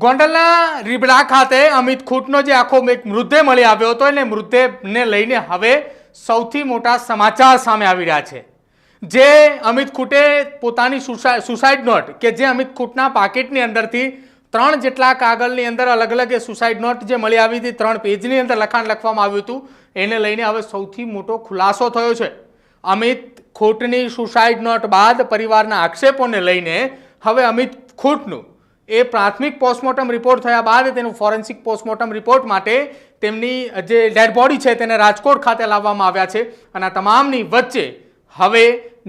ગોંડલના રીબડા ખાતે અમિત ખૂટનો જે આખો એક મૃતદેહ મળી આવ્યો હતો એને મૃતદેહને લઈને હવે સૌથી મોટા સમાચાર સામે આવી રહ્યા છે. જે અમિત ખૂટે પોતાની સુસા- સુસાઇડ નોટ કે જે અમિત ખૂટના પાકીટની અંદરથી ત્રણ જેટલા કાગળની અંદર અલગ અલગ એ સુસાઇડ નોટ જે મળી આવી હતી, ત્રણ પેજની અંદર લખાણ લખવામાં આવ્યું હતું, એને લઈને હવે સૌથી મોટો ખુલાસો થયો છે. અમિત ખૂટની સુસાઇડ નોટ બાદ પરિવારના આક્ષેપોને લઈને હવે અમિત ખૂટનું એ પ્રાથમિક પોસ્ટમોર્ટમ રિપોર્ટ થયા બાદ તેનું ફોરેન્સિક પોસ્ટમોર્ટમ રિપોર્ટ માટે તેમની જે ડેડ બોડી છે તેને રાજકોટ ખાતે લાવવામાં આવ્યા છે અને આ તમામની વચ્ચે હવે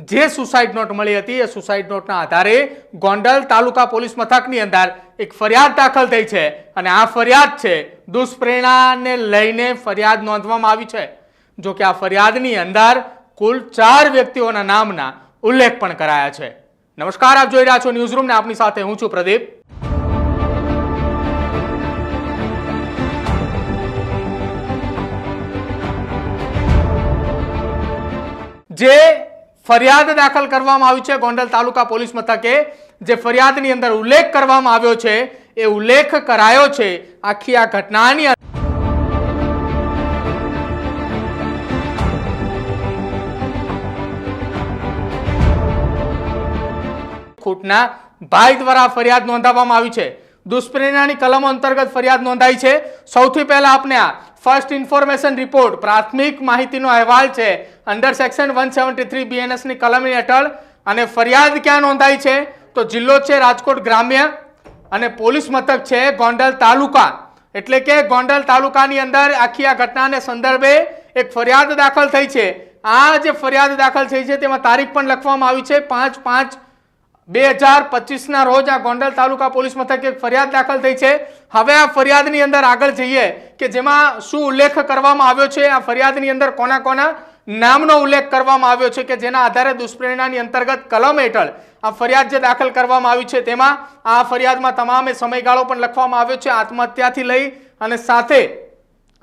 જે સુસાઇડ નોટ મળી હતી, એ સુસાઇડ નોટના આધારે ગોંડલ તાલુકા પોલીસ મથકની અંદર એક ફરિયાદ દાખલ થઈ છે અને આ ફરિયાદ છે દુષ્પ્રેરણાને લઈને ફરિયાદ નોંધવામાં આવી છે. જો કે આ ફરિયાદની અંદર કુલ ચાર વ્યક્તિઓના નામના ઉલ્લેખ પણ કરાયા છે. નમસ્કાર, આપ જોઈ રહ્યા છો ન્યૂઝરૂમ ને આપની સાથે હું છું પ્રદીપ. જે ફરિયાદ દાખલ કરવામાં આવી છે ગોંડલ તાલુકા પોલીસ મથકે, જે ફરિયાદની અંદર ઉલ્લેખ કરવામાં આવ્યો છે, એ ઉલ્લેખ કરાયો છે. આખી આ ઘટનાની ખૂટના ભાઈ દ્વારા ફરિયાદ નોંધાવવામાં આવી છે. દુષ્પ્રેરણાની કલમો અંતર્ગત ફરિયાદ નોંધાઈ છે. સૌથી પહેલા આપને આ ફર્સ્ટ ઇન્ફોર્મેશન રિપોર્ટ પ્રાથમિક માહિતીનો અહેવાલ છે. Under section one seventy three બીએનએસની કલમની હેઠળ અને ફરિયાદ ક્યાં નોંધાઈ છે? તો જિલ્લો છે રાજકોટ ગ્રામ્ય અને પોલીસ મથક છે ગોંડલ તાલુકા. એટલે કે ગોંડલ તાલુકાની અંદર આખી આ ઘટનાને સંદર્ભે એક ફરિયાદ દાખલ થઈ છે. આ જે ફરિયાદ દાખલ થઈ છે તેમાં તારીખ પણ લખવામાં આવી છે. પાંચ પાંચ બે હજાર પચીસના રોજ આ ગોંડલ તાલુકા પોલીસ મથકે ફરિયાદ દાખલ થઈ છે. હવે આ ફરિયાદની અંદર આગળ જઈએ કે જેમાં શું ઉલ્લેખ કરવામાં આવ્યો છે, આ ફરિયાદની અંદર કોના કોના નામનો ઉલ્લેખ કરવામાં આવ્યો છે કે જેના આધારે દુષ્પ્રેરણાની અંતર્ગત કલમ હેઠળ આ ફરિયાદ જે દાખલ કરવામાં આવી છે તેમાં આ ફરિયાદમાં તમામે સમયગાળો પણ લખવામાં આવ્યો છે આત્મહત્યાથી લઈ અને સાથે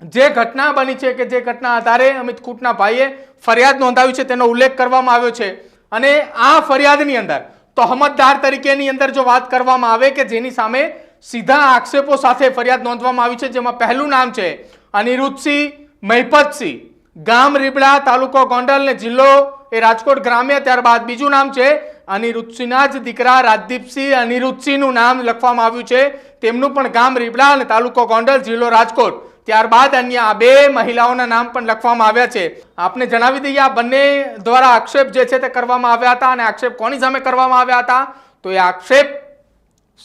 જે ઘટના બની છે કે જે ઘટના આધારે અમિત કૂટના ભાઈએ ફરિયાદ નોંધાવી છે તેનો ઉલ્લેખ કરવામાં આવ્યો છે. અને આ ફરિયાદની અંદર તહોમતદાર તરીકેની અંદર જો વાત કરવામાં આવે કે જેની સામે સીધા આક્ષેપો સાથે ફરિયાદ નોંધવામાં આવી છે, જેમાં પહેલું નામ છે અનિરુદ્ધસિંહ મહિપતસિંહ. ગામ રીબડા તાલુકો ગોંડલ ને જિલ્લો એ રાજકોટ ગ્રામ્ય, ત્યારબાદ બીજું નામ છે અનિરુદ્ધસિંહના જ દીકરા રાજદીપસિંહ અનિરુદ્ધસિંહનું નામ લખવામાં આવ્યું છે. તેમનું પણ ગામ રીબડા અને તાલુકો ગોંડલ, જિલ્લો રાજકોટ. ત્યારબાદ અન્ય આ બે મહિલાઓના નામ પણ લખવામાં આવ્યા છે આપને જણાવી દઈએ, આ બંને દ્વારા આક્ષેપ જે છે તે કરવામાં આવ્યા હતા અને આક્ષેપ કોની સામે કરવામાં આવ્યા હતા તો એ આક્ષેપ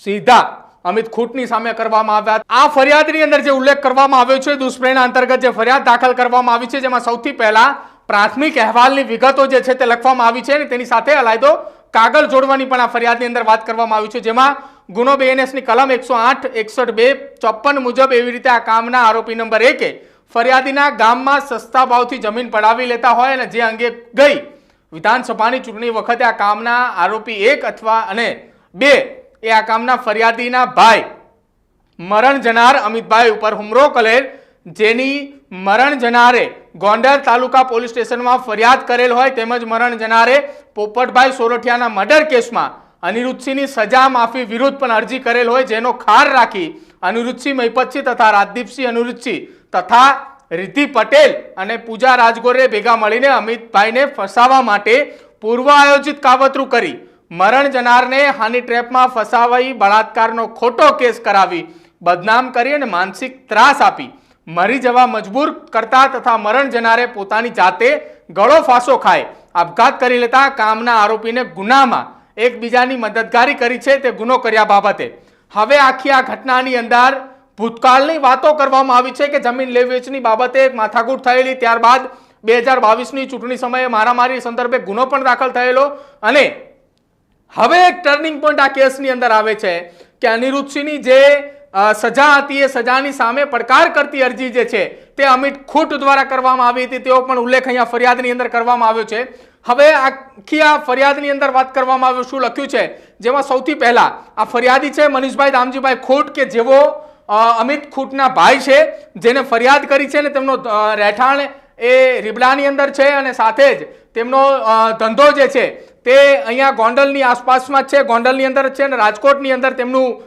સીધા અમિત ખૂટની સામે કરવામાં આવ્યા હતા. આ ફરિયાદની અંદર જે ઉલ્લેખ કરવામાં આવ્યો છે, દુષ્પ્રેરણા અંતર્ગત જે ફરિયાદ દાખલ કરવામાં આવી છે, જેમાં સૌથી પહેલા પ્રાથમિક અહેવાલની વિગતો જે છે તે લખવામાં આવી છે અને તેની સાથે અલાયદો કાગળ જોડવાની પણ આ ફરિયાદની અંદર વાત કરવામાં આવી છે, જેમાં ગુનો બીએનએસની કલમ એકસો આઠ, એકસઠ બે, ચોપ્પન મુજબ એવી રીતે આ કામના આરોપી નંબર એકે ફરિયાદીના ગામમાં સસ્તા ભાવથી જમીન પડાવી લેતા હોય અને જે અંગે ગઈ વિધાનસભાની ચૂંટણી વખતે આ કામના આરોપી એક અથવા અને બે એ આ કામના ફરિયાદીના ભાઈ મરણ જનાર અમિતભાઈ ઉપર હુમલો કરેલ જેની મરણ જનારે ગોંડલ તાલુકા પોલીસ સ્ટેશનમાં ફરિયાદ કરેલ હોય તેમજ મરણ જનારે પોપટભાઈ સોરઠિયાના મર્ડર કેસમાં અનિરુદ્ધસિંહની સજા માફી વિરુદ્ધ પણ અરજી કરેલ હોય જેનો ખાર રાખી અનિરુદ્ધસિંહ મૈપતસિંહ તથા રાજદીપસિંહ અનિરુદ્ધસિંહ તથા રિદ્ધિ પટેલ અને પૂજા રાજગોરે ભેગા મળીને અમિતભાઈને ફસાવવા માટે પૂર્વ આયોજિત કાવતરું કરી મરણ જનારને હાની ટ્રેપમાં ફસાવાઈ બળાત્કારનો ખોટો કેસ કરાવી બદનામ કરી અને માનસિક ત્રાસ આપી. મરી જવા મજબૂર કરતા તથા મરણ જનારે પોતાની જાતે ગળો ફાંસો ખાય. આપઘાત કરી લેતા કામના આરોપીને ગુનામાં એકબીજાની મદદગારી કરી છે તે ગુનો કર્યા બાબતે. હવે આખી આ ઘટનાની અંદર ભૂતકાળની વાતો કરવામાં આવી છે કે જમીન લે વેચની બાબતે માથાકૂટ થયેલી, ત્યારબાદ બે હજાર બાવીસની ચૂંટણી સમયે મારામારી સંદર્ભે ગુનો પણ દાખલ થયેલો અને હવે એક ટર્નિંગ પોઈન્ટ આ કેસની અંદર આવે છે કે અનિરુદ્ધસિંહની જે સજા હતી એ સજાની સામે પડકાર કરતી અરજી જે છે તે અમિત ખૂટ દ્વારા કરવામાં આવી હતી. તેવો પણ ઉલ્લેખ અહીંયા ફરિયાદની અંદર કરવામાં આવ્યો છે. હવે આખી આ ફરિયાદની અંદર વાત કરવામાં આવ્યું, શું લખ્યું છે? જેમાં સૌથી પહેલા આ ફરિયાદી છે મનીષભાઈ દામજીભાઈ ખોટ કે જેવો અમિત ખૂટના ભાઈ છે, જેને ફરિયાદ કરી છે ને તેમનો રહેઠાણ એ રીબડાની અંદર છે અને સાથે જ તેમનો ધંધો જે છે તે અહીંયા ગોંડલની આસપાસમાં છે. ગોંડલની અંદર છે અને રાજકોટની અંદર તેમનું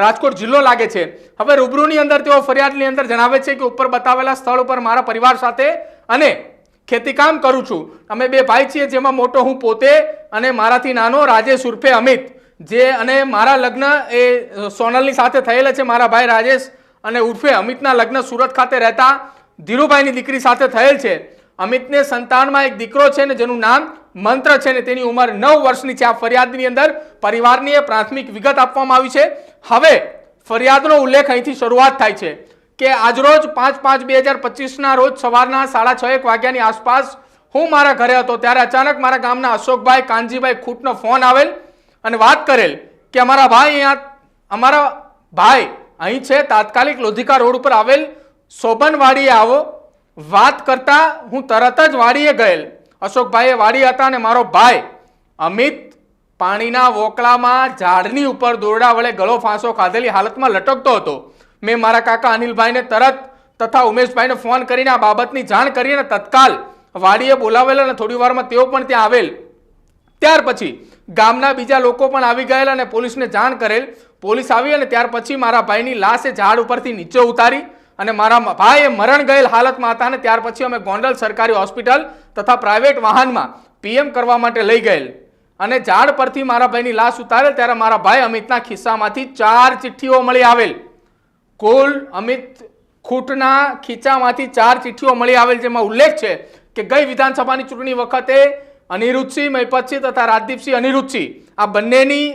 રાજકોટ જિલ્લો લાગે છે. હવે રૂબરૂની અંદર તેઓ ફરિયાદની અંદર જણાવે છે કે ઉપર બતાવેલા સ્થળ ઉપર મારા પરિવાર સાથે અને ખેતીકામ કરું છું. અમે બે ભાઈ છીએ જેમાં મોટો હું પોતે અને મારાથી નાનો રાજેશ ઉર્ફે અમિત. જે અને મારા લગ્ન એ સોનલની સાથે થયેલા છે. મારા ભાઈ રાજેશ અને ઉર્ફે અમિતના લગ્ન સુરત ખાતે રહેતા ધીરુભાઈની દીકરી સાથે થયેલ છે. અમિતને સંતાનમાં એક દીકરો છે ને જેનું નામ મંત્ર છે ને તેની ઉંમર નવ વર્ષની છે આ ફરિયાદની અંદર. પરિવારની પ્રાથમિક વિગત આપવામાં આવી છે. હવે ફરિયાદનો ઉલ્લેખ અહીંથી શરૂઆત થાય છે કે આજરોજ પાંચ પાંચ બે હજાર પચીસના રોજ સવારના સાડા છ એક વાગ્યાની આસપાસ હું મારા ઘરે હતો ત્યારે અચાનક મારા ગામના અશોકભાઈ કાનજીભાઈ ખૂટનો ફોન આવેલ અને વાત કરેલ કે અમારા ભાઈ અહીંયા અમારા ભાઈ અહીં છે, તાત્કાલિક લોધિકા રોડ ઉપર આવેલ. શોભન વાડીએ આવો. વાત કરતા હું તરત જ વાડીએ ગયેલ. અશોકભાઈએ વાડી હતા અને મારો ભાઈ અમિત પાણીના વોકળામાં ઝાડની ઉપર દોરડા વડે ગળો ફાંસો ખાધેલી હાલતમાં લટકતો હતો. મેં મારા કાકા અનિલભાઈને તરત તથા ઉમેશભાઈને ફોન કરીને આ બાબતની જાણ કરી અને તત્કાલ વાડીએ બોલાવેલ અને થોડી વારમાં તેઓ પણ ત્યાં આવેલ. ત્યાર પછી ગામના બીજા લોકો પણ આવી ગયેલ અને પોલીસને જાણ કરેલ. પોલીસ આવી અને ત્યાર પછી મારા ભાઈની લાશ ઝાડ ઉપરથી નીચે ઉતારી અને મારા ભાઈ મરણ ગયેલ હાલતમાં હતા અને ત્યાર પછી અમે ગોંડલ સરકારી હોસ્પિટલ તથા પ્રાઇવેટ વાહનમાં પીએમ કરવા માટે લઈ ગયેલ. અને ઝાડ પરથી મારા ભાઈની લાશ ઉતારેલ ત્યારે મારા ભાઈ અમિતના ખિસ્સામાંથી ચાર ચિઠ્ઠીઓ મળી આવેલ. કુલ અમિત ખૂટના ખીચામાંથી ચાર ચિઠ્ઠીઓ મળી આવેલ, જેમાં ઉલ્લેખ છે કે ગઈ વિધાનસભાની ચૂંટણી વખતે અનિરુદ્ધસિંહ મહિપતસિંહ તથા રાજદીપસિંહ અનિરુદ્ધસિંહ આ બંનેની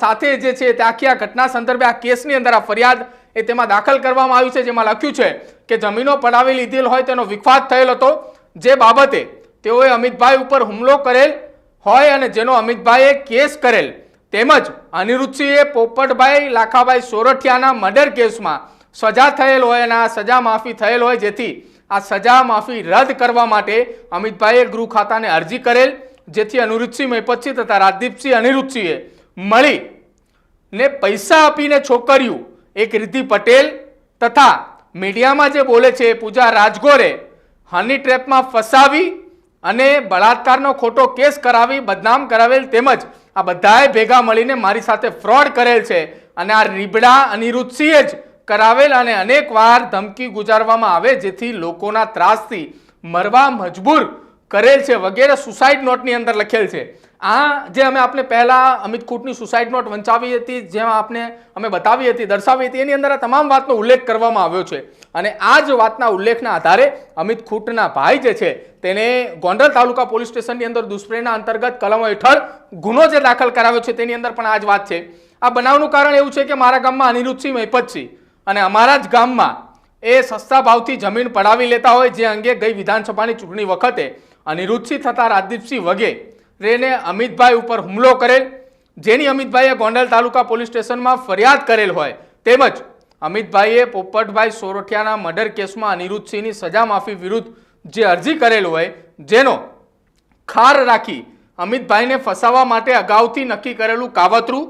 સાથે જે છે તે આખી આ ઘટના સંદર્ભે આ કેસની અંદર આ ફરિયાદ એ તેમાં દાખલ કરવામાં આવી છે, જેમાં લખ્યું છે કે જમીનો પડાવી લીધેલ હોય તેનો વિખવાદ થયેલ હતો. જે બાબતે તેઓએ અમિતભાઈ ઉપર હુમલો કરેલ હોય અને જેનો અમિતભાઈએ કેસ કરેલ. તેમજ અનિરુદ્ધસિંહે પોપટભાઈ લાખાભાઈ સોરઠિયાના મર્ડર કેસમાં સજા થયેલ હોય અને આ સજા માફી થયેલ હોય, જેથી આ સજા માફી રદ કરવા માટે અમિતભાઈએ ગૃહ ખાતાને અરજી કરેલ. જેથી અનિરુદ્ધસિંહ મહિપતસિંહ તથા રાજદીપસિંહ અનિરુદ્ધસિંહે મળી ને પૈસા આપીને છોકરીઓ, એક રિદ્ધિ પટેલ તથા મીડિયામાં જે બોલે છે પૂજા રાજગોરે હની ટ્રેપમાં ફસાવી અને બળાત્કારનો ખોટો કેસ કરાવી, બદનામ કરાવેલ તેમજ આ બધાએ ભેગા મળીને મારી સાથે ફ્રોડ કરેલ છે અને આ રીબડા અનિરુદ્ધસિંહે જ કરાવેલ અને અનેકવાર ધમકી ગુજારવામાં આવે જેથી લોકોના ત્રાસથી મરવા મજબૂર કરેલ છે, વગેરે સુસાઇડ નોટની અંદર લખેલ છે. આ જે અમે આપને પહેલાં અમિત ખૂટની સુસાઇડ નોટ વંચાવી હતી, જેમાં આપને અમે બતાવી હતી, દર્શાવી હતી, એની અંદર આ તમામ વાતનો ઉલ્લેખ કરવામાં આવ્યો છે. અને આ જ વાતના ઉલ્લેખના આધારે અમિત ખૂટના ભાઈ જે છે, તેને ગોંડલ તાલુકા પોલીસ સ્ટેશનની અંદર દુષ્પ્રેરણા અંતર્ગત કલમો હેઠળ ગુનો જે દાખલ કરાવ્યો છે, તેની અંદર પણ આ જ વાત છે. આ બનાવનું કારણ એવું છે કે મારા ગામમાં અનિરુદ્ધસિંહ મહિપતસિંહ અને અમારા જ ગામમાં એ સસ્તા ભાવથી જમીન પડાવી લેતા હોય, જે અંગે ગઈ વિધાનસભાની ચૂંટણી વખતે અનિરુદ્ધસિંહ તથા રાજદીપસિંહ વગેરેને અમિતભાઈ ઉપર હુમલો કરેલ, જેની અમિતભાઈએ ગોંડલ તાલુકા પોલીસ સ્ટેશનમાં ફરિયાદ કરેલ હોય તેમજ અમિતભાઈએ પોપટભાઈ સોરઠિયાના મર્ડર કેસમાં અનિરુદ્ધસિંહની સજા માફી વિરુદ્ધ જે અરજી કરેલ હોય જેનો ખાર રાખી અમિતભાઈને ફસાવવા માટે અગાઉથી નક્કી કરેલું કાવતરું,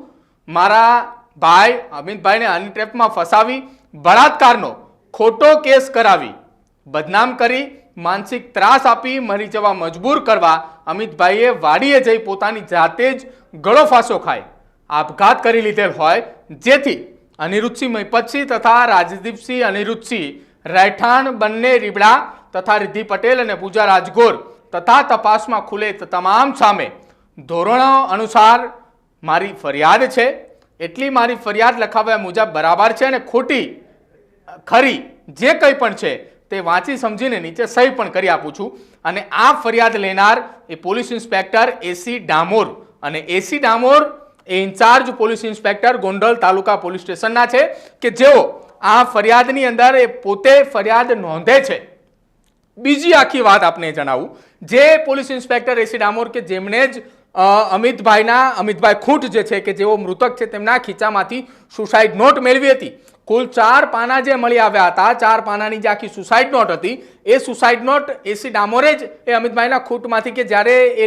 મારા ભાઈ અમિતભાઈને હની ફસાવી, બળાત્કારનો ખોટો કેસ કરાવી, બદનામ કરી માનસિક ત્રાસ આપી મરી જવા મજબૂર કરવા અમિતભાઈએ વાડીએ જઈ પોતાની જાતે જ ગળો ફાંસો ખાય. આપઘાત કરી લીધેલ હોય જેથી અનિરુદ્ધસિંહ મહિપતસિંહ તથા રાજદીપસિંહ, અનિરુદ્ધસિંહ રહેઠાણ બંને રીબડા તથા રિદ્ધિ પટેલ અને પૂજા રાજગોર તથા તપાસમાં ખુલે તમામ સામે ધોરણો અનુસાર મારી ફરિયાદ છે. એટલી મારી ફરિયાદ લખાવ્યા મુજબ બરાબર છે અને ખોટી, ખરી જે કંઈ પણ છે તે વાંચી સમજીને નીચે સહી પણ કરી આપું છું. અને આ ફરિયાદ લેનાર એ પોલીસ ઇન્સ્પેક્ટર એસી ડામોર. અને એસી ડામોર એ incharge police inspector Gondal taluka police સ્ટેશનના છે કે જેઓ આ ફરિયાદની અંદર એ પોતે ફરિયાદ નોંધે છે. બીજી આખી વાત આપને જણાવું. જે પોલીસ ઇન્સ્પેક્ટર એસી ડામોર કે જેમણે જ અમિતભાઈના, અમિતભાઈ ખૂંટ જે છે કે જેઓ મૃતક છે તેમના ખીચામાંથી સુસાઇડ નોટ મેળવી હતી. કુલ ચાર પાના જે મળી આવ્યા હતા, ચાર પાનાની જે આખી સુસાઇડ નોટ હતી, એ સુસાઇડ નોટ એસી ડામોરે જ એ અમિતભાઈના ખૂંટમાંથી કે જ્યારે એ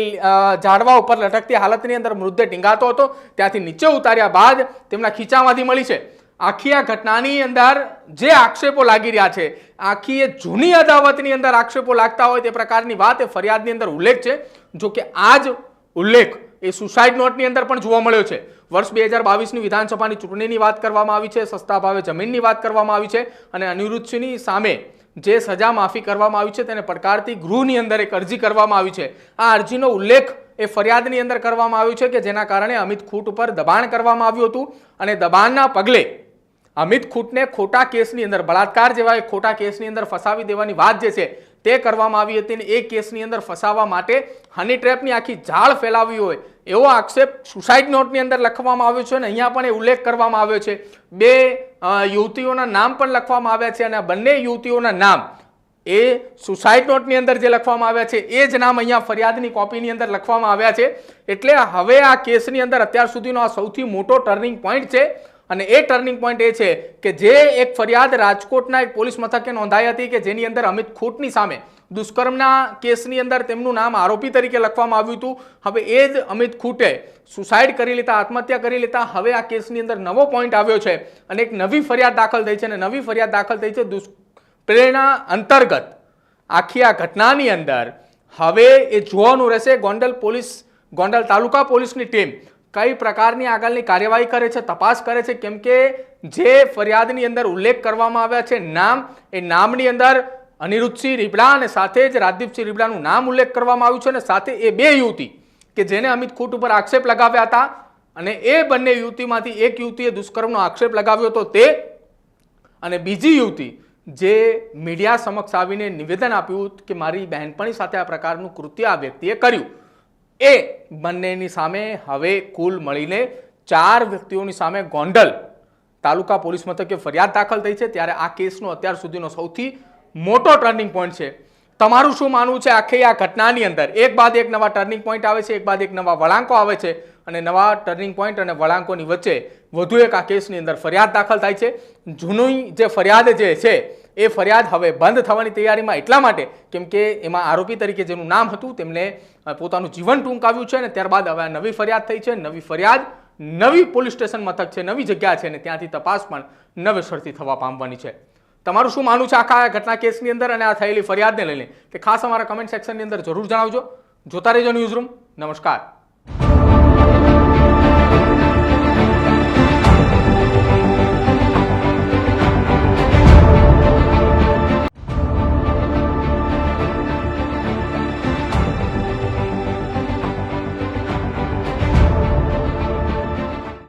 ઝાડવા ઉપર લટકતી હાલતની અંદર મૃતદેહ ટીંગાતો હતો, ત્યાંથી નીચે ઉતાર્યા બાદ તેમના ખીચામાંથી મળી છે. આખી આ ઘટનાની અંદર જે આક્ષેપો લાગી રહ્યા છે, આખી એ જૂની અદાવતની અંદર આક્ષેપો લાગતા હોય તે પ્રકારની વાત એ ફરિયાદની અંદર ઉલ્લેખ છે. જો કે આ જ ઉલ્લેખ એ સુસાઇડ નોટની અંદર પણ જોવા મળ્યો છે. વર્ષ બે હજાર બાવીસની વિધાનસભાની ચૂંટણીની વાત કરવામાં આવી છે, સસ્તા ભાવે જમીનની વાત કરવામાં આવી છે અને અનિરુદ્ધસિંહની સામે જે સજા માફી કરવામાં આવી છે તેને પડકારતી ગૃહની અંદર એક અરજી કરવામાં આવી છે. આ અરજીનો ઉલ્લેખ એ ફરિયાદની અંદર કરવામાં આવ્યું છે કે જેના કારણે અમિત ખૂટ ઉપર દબાણ કરવામાં આવ્યું હતું અને દબાણના પગલે અમિત ખૂટને ખોટા કેસની અંદર બળાત્કાર જેવા ખોટા કેસની અંદર ફસાવી દેવાની વાત જે છે તે કરવામાં આવી હતી અને એ કેસની અંદર ફસાવવા માટે હની ટ્રેપની આખી જાળ ફેલાવી હોય એવો આક્ષેપ સુસાઇડ નોટની અંદર લખવામાં આવ્યો છે અને અહીંયા પણ એ ઉલ્લેખ કરવામાં આવ્યો છે. બે યુવતીઓના નામ પણ લખવામાં આવ્યા છે અને બંને યુવતીઓના નામ એ સુસાઇડ નોટની અંદર જે લખવામાં આવ્યા છે એ જ નામ અહીંયા ફરિયાદની કોપીની અંદર લખવામાં આવ્યા છે. એટલે હવે આ કેસની અંદર અત્યાર સુધીનો આ સૌથી મોટો ટર્નિંગ પોઈન્ટ છે. અને એ ટર્નિંગ પોઈન્ટ એ છે કે જે એક ફરિયાદ રાજકોટના એક પોલીસ મથકે નોંધાઈ હતી કે જેની અંદર અમિત ખૂટની સામે દુષ્કર્મના કેસની અંદર તેમનું નામ આરોપી તરીકે લખવામાં આવ્યું હતું. હવે એ જ અમિત ખૂટે સુસાઇડ કરી લેતા આત્મહત્યા કરી લેતા હવે આ કેસની અંદર નવો પોઈન્ટ આવ્યો છે અને એક નવી ફરિયાદ દાખલ થઈ છે અને નવી ફરિયાદ દાખલ થઈ છે દુષ્પ્રેરણા અંતર્ગત. આખી આ ઘટનાની અંદર હવે એ જોવાનું રહેશે ગોંડલ પોલીસ, ગોંડલ તાલુકા પોલીસની ટીમ. કઈ પ્રકારની આગળની કાર્યવાહી કરે છે, તપાસ કરે છે, કેમ કે જે ફરિયાદની અંદર ઉલ્લેખ કરવામાં આવ્યા છે નામ, એ નામની અંદર અનિરુદ્ધસિંહ રીબડા અને સાથે જ રાજદીપસિંહ રીબડાનું નામ ઉલ્લેખ કરવામાં આવ્યું છે અને સાથે એ બે યુવતી કે જેને અમિત ખૂટ ઉપર આક્ષેપ લગાવ્યા હતા અને એ બંને યુવતીમાંથી એક યુવતીએ દુષ્કર્મનો આક્ષેપ લગાવ્યો હતો તે અને બીજી યુવતી જે મીડિયા સમક્ષ આવીને નિવેદન આપ્યું કે મારી બહેનપણી સાથે આ પ્રકારનું કૃત્ય આ વ્યક્તિએ કર્યું. એ બંનેની સામે હવે કુલ મળીને ચાર વ્યક્તિઓની સામે ગોંડલ તાલુકા પોલીસ મથકે ફરિયાદ દાખલ થઈ છે. ત્યારે આ કેસનો અત્યાર સુધીનો સૌથી મોટો ટર્નિંગ પોઈન્ટ છે. તમારું શું માનવું છે આખી આ ઘટનાની અંદર? એક બાદ એક નવા ટર્નિંગ પોઈન્ટ આવે છે, એક બાદ એક નવા વળાંકો આવે છે અને નવા ટર્નિંગ પોઈન્ટ અને વળાંકોની વચ્ચે વધુ એક આ કેસની અંદર ફરિયાદ દાખલ થાય છે. જૂની જે ફરિયાદ જે છે એ ફરિયાદ હવે બંધ થવાની તૈયારીમાં એટલા માટે, કેમ કે એમાં આરોપી તરીકે જેનું નામ હતું, તેમણે પોતાનું જીવન ટૂંકાવ્યું છે અને ત્યારબાદ હવે નવી ફરિયાદ થઈ છે. નવી ફરિયાદ નવી પોલીસ સ્ટેશન મથક છે, નવી જગ્યા છે અને ત્યાંથી તપાસ પણ નવેસરથી થવા પામવાની છે. તમારું શું માનવું છે આખા ઘટના કેસની અંદર અને આ થયેલી ફરિયાદને લઈને? તે ખાસ અમારા કમેન્ટ સેક્શનની અંદર જરૂર જણાવજો. જોતા રહેજો ન્યૂઝરૂમ નમસ્કાર.